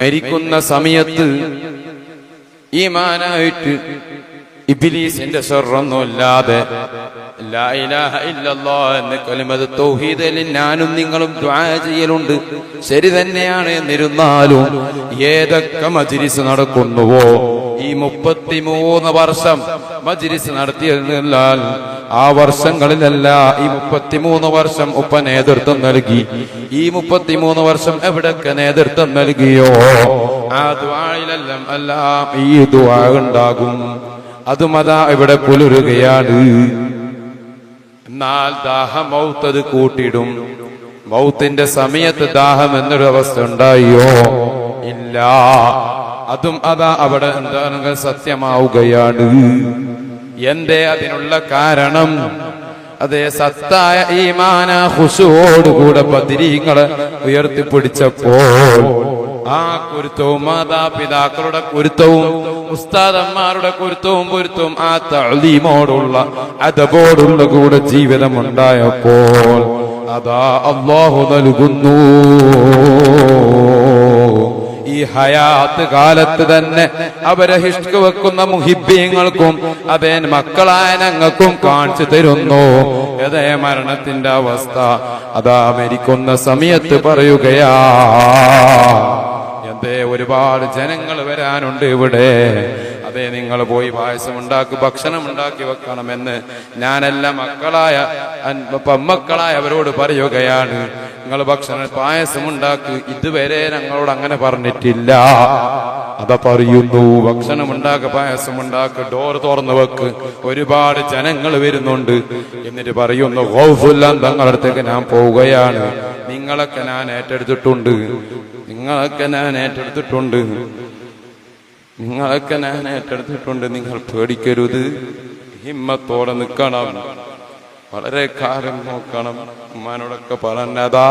മരിക്കുന്ന സമയത്ത് ഈമാനായിട്ട് ഇബിലീസിന്റെ ലാ ഇലാഹ ഇല്ലല്ലാ എന്ന ഞാനും നിങ്ങളും ചെയ്യലുണ്ട്. ശരി തന്നെയാണ് എന്നിരുന്നാലും ഏതൊക്കെ മജിരിസ് നടക്കുന്നുവോ? ഈ മുപ്പത്തിമൂന്ന് വർഷം മജിരിസ് നടത്തിയതിനാൽ ആ വർഷങ്ങളിലല്ല ഈ മുപ്പത്തിമൂന്ന് വർഷം ഉപ്പ നേതൃത്വം നൽകി. ഈ മുപ്പത്തിമൂന്ന് വർഷം എവിടൊക്കെ നേതൃത്വം നൽകിയോ? ആ ദ്വായിലെല്ലാം എല്ലാം ഈ ദ്വാ അതും അതാ ഇവിടെ പുലരുകയാണ്. എന്നാൽ ദാഹം മൗത്തത് കൂട്ടിടും മൗത്തിന്റെ സമയത്ത് ദാഹം എന്നൊരു അവസ്ഥ ഉണ്ടായോ? ഇല്ല. അതും അതാ അവിടെ എന്താണെങ്കിൽ സത്യമാവുകയാണ്. എന്തേ അതിനുള്ള കാരണം? അതെ സത്തായ ഈമാന ഹുഷുവോടുകൂടെ ബദിരീങ്ങളെ ഉയർത്തിപ്പിടിച്ചപ്പോൾ ആ കുരുത്തവും മാതാപിതാക്കളുടെ കുരുത്തവും ഉസ്താദന്മാരുടെ കുരുത്തവും പൊരുത്തവും ആ തളീമോടുള്ള അതബോടുള്ള കൂടെ ജീവിതം ഉണ്ടായപ്പോൾ അതാ അള്ളാഹു നൽകുന്നു. ഈ ഹയാത്ത് കാലത്ത് തന്നെ അവരെ ഹിഷ്ക വെക്കുന്ന മുഹിബ്യങ്ങൾക്കും അതേ മക്കളായ ഞങ്ങൾക്കും കാണിച്ചു തരുന്നു. അതേ മരണത്തിന്റെ അവസ്ഥ അതാ മരിക്കുന്ന സമയത്ത് പറയുകയാ. എന്തേ ഒരുപാട് ജനങ്ങൾ വരാനുണ്ട് ഇവിടെ. അതെ നിങ്ങൾ പോയി പായസം ഉണ്ടാക്കി ഭക്ഷണം ഉണ്ടാക്കി വെക്കണമെന്ന് ഞാനെല്ലാം മക്കളായ പമ്മക്കളായ അവരോട് പറയുകയാണ്. നിങ്ങൾ ഭക്ഷണ പായസം ഉണ്ടാക്കി ഇതുവരെ ഞങ്ങളോട് അങ്ങനെ പറഞ്ഞിട്ടില്ല. അതാ പറയുന്നു ഭക്ഷണം ഉണ്ടാക്ക പായസം ഡോർ തുറന്നു വെക്ക്. ഒരുപാട് ജനങ്ങൾ വരുന്നുണ്ട്. എന്നിട്ട് പറയുന്നു ഗൗഫുല്ലാം തങ്ങളുടെ അടുത്തേക്ക് ഞാൻ പോവുകയാണ്. നിങ്ങളൊക്കെ ഞാൻ ഏറ്റെടുത്തിട്ടുണ്ട്. നിങ്ങളൊക്കെ ഞാൻ ഏറ്റെടുത്തിട്ടുണ്ട്. നിങ്ങളൊക്കെ ഞാൻ ഏറ്റെടുത്തിട്ടുണ്ട്. നിങ്ങൾ പേടിക്കരുത്. ഹിമ്മത്തോടെ നിൽക്കണം. വളരെ കാലം നോക്കണം. ഉമ്മാനോടൊക്കെ പറഞ്ഞതാ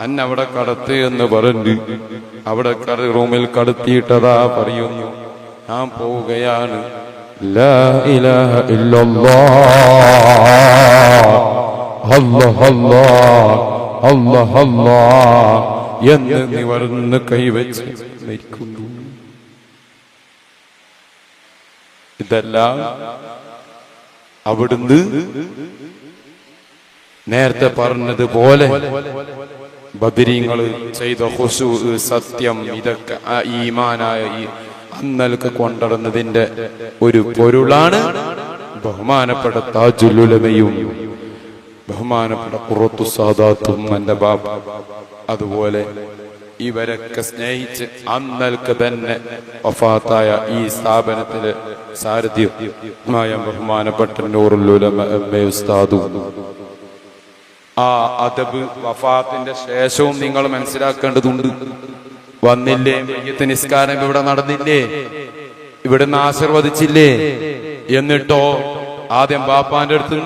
അന്ന അവിടെ കടത്ത് എന്ന് പറഞ്ഞു അവിടെ റൂമിൽ കടത്തിയിട്ടതാ പറയുന്നു. ഞാൻ പോവുകയാണ്. എന്ന് നിവർന്ന് കൈവച്ച് മരിക്കുന്നു. ഇതെല്ലാം അവിടുന്ന് നേരത്തെ പറഞ്ഞതുപോലെ ബദിരിങ്ങൾ ചെയ്ത ഹുസു സത്യം ഇതൊക്കെ ഈമാനായ ഈ അന്നൽക്ക് കൊണ്ടുവന്നതിന്റെ ഒരു പൊരുളാണ് ബഹുമാനപ്പെട്ട താജുലുലമയും ബഹുമാനപ്പെട്ട കുറത്തു സാദാത്തും എന്റെ ബാബ. അതുപോലെ ഇവരൊക്കെ സ്നേഹിച്ച് അന്നൽക്ക് തന്നെ വഫാത്തായ ഈ സ്ഥാപനത്തിലെ സാരഥ്യമായ ബഹുമാനപ്പെട്ട ഉസ്താദും. ആ അതബ് വഫാത്തിന്റെ ശേഷവും നിങ്ങൾ മനസ്സിലാക്കേണ്ടതുണ്ട്. വന്നില്ലേ മയ്യത്ത് നിസ്കാരം ഇവിടെ നടന്നില്ലേ? ഇവിടുന്ന് ആശീർവദിച്ചില്ലേ? എന്നിട്ടോ ആദ്യം ബാപ്പാന്റെ അടുത്ത്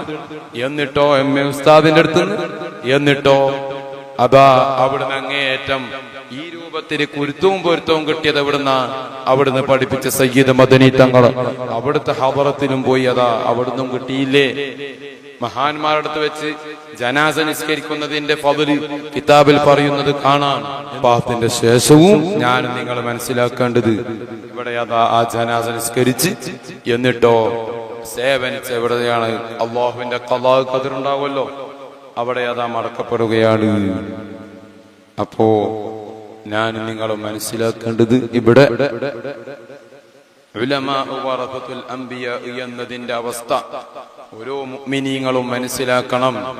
എന്നിട്ടോ എം എ ഉസ്താദിന്റെ അടുത്ത് എന്നിട്ടോ അതാ അവിടുന്ന് അങ്ങേയറ്റം ഈ രൂപത്തിൽ കുരുത്തവും പൊരുത്തവും കിട്ടിയത് എവിടുന്ന? അവിടുന്ന് പഠിപ്പിച്ച സയ്യിദ് മദനി തങ്ങൾ അവിടുത്തെ ഹബറത്തിനും പോയി അതാ അവിടുന്നും കിട്ടിയില്ലേ? മഹാന്മാരുടെ അടുത്ത് വെച്ച് ജനാസ നിസ്കരിക്കുന്നതിന്റെ പതിൽ കിതാബിൽ പറയുന്നത് കാണാം. പാപത്തിന്റെ ശേഷവും ഞാൻ നിങ്ങൾ മനസ്സിലാക്കേണ്ടത്. ഇവിടെ അതാ ആ ജനാസ നിസ്കരിച്ച് എന്നിട്ടോ സേവനിച്ച് എവിടെയാണ്? അള്ളാഹുവിന്റെ കലാ കതിരുണ്ടാവുമല്ലോ അവിടെ അതാ മടക്കപ്പെടുകയാണ്. അപ്പോ ഞാൻ നിങ്ങൾ മനസ്സിലാക്കേണ്ടത് ഇവിടെ എന്നതിന്റെ അവസ്ഥ. ഓരോ മുഅ്മിനീങ്ങളും മനസ്സിലാക്കണം.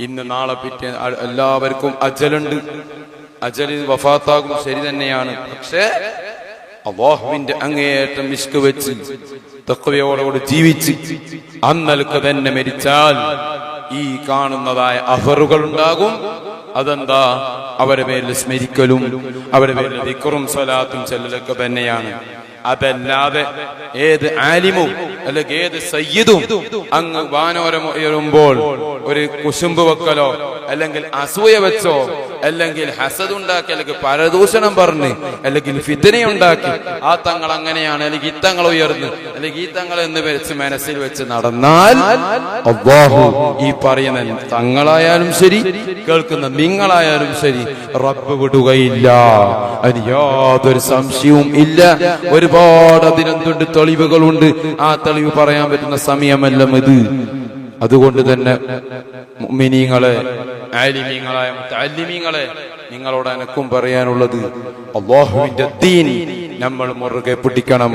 ഇന്ന് നാളെ പിറ്റേ എല്ലാവർക്കും അജലുണ്ട്. അജൽ വഫാത്താകും ശരി തന്നെയാണ്. പക്ഷേ അള്ളാഹുവിന്റെ അങ്ങേയറ്റം വിഷ്കു വെച്ച് തക്കവയോടുകൂടി ജീവിച്ച് അന്നൽക്ക് തന്നെ മരിച്ചാൽ ഈ കാണുന്നതായ അഫറുകൾ ഉണ്ടാകും. അതെന്താ? അവരെ പേരിൽ സ്മരിക്കലും അവരെ പേരിൽ ദിക്കറും സ്വലാത്തും ചെല്ലലൊക്കെ തന്നെയാണ്. അതല്ലാതെ ഏത് ആലിമും അല്ലെങ്കിൽ ഏത് സയ്യിദും അങ്ങ് വാനോരം ഉയരുമ്പോൾ ഒരു കുശുമ്പ് വെക്കലോ അല്ലെങ്കിൽ അസൂയ വെച്ചോ അല്ലെങ്കിൽ ഹസദ് ഉണ്ടാക്കി അല്ലെങ്കിൽ പരദൂഷണം പറഞ്ഞ് അല്ലെങ്കിൽ ഫിതനയുണ്ടാക്കി ആ തങ്ങൾ അങ്ങനെയാണ് അല്ലെങ്കിൽ തങ്ങൾ ഉയർന്ന് അല്ലെങ്കിൽ ഈ തങ്ങൾ എന്ന് വെച്ച് മനസ്സിൽ വെച്ച് നടന്നാൽ അള്ളാഹു ഈ പറയുന്ന തങ്ങളായാലും ശരി കേൾക്കുന്ന നിങ്ങളായാലും ശരി റബ്ബ് വിടുകയില്ല. അതിന് യാതൊരു സംശയവും ഇല്ല. ഒരുപാട് അതിനെന്തുണ്ട് തെളിവുകളുണ്ട്. ആ തെളിവ് പറയാൻ പറ്റുന്ന സമയമല്ല ഇത്. അതുകൊണ്ട് തന്നെ മുഅ്മിനീങ്ങളെ ആലിമീങ്ങളായ മുത്താലിമീങ്ങളെ നിങ്ങളോട് എനക്കും പറയാനുള്ളത്. അള്ളാഹുവിന്റെ ദീൻ നമ്മൾ മുറുകെ പിടിക്കണം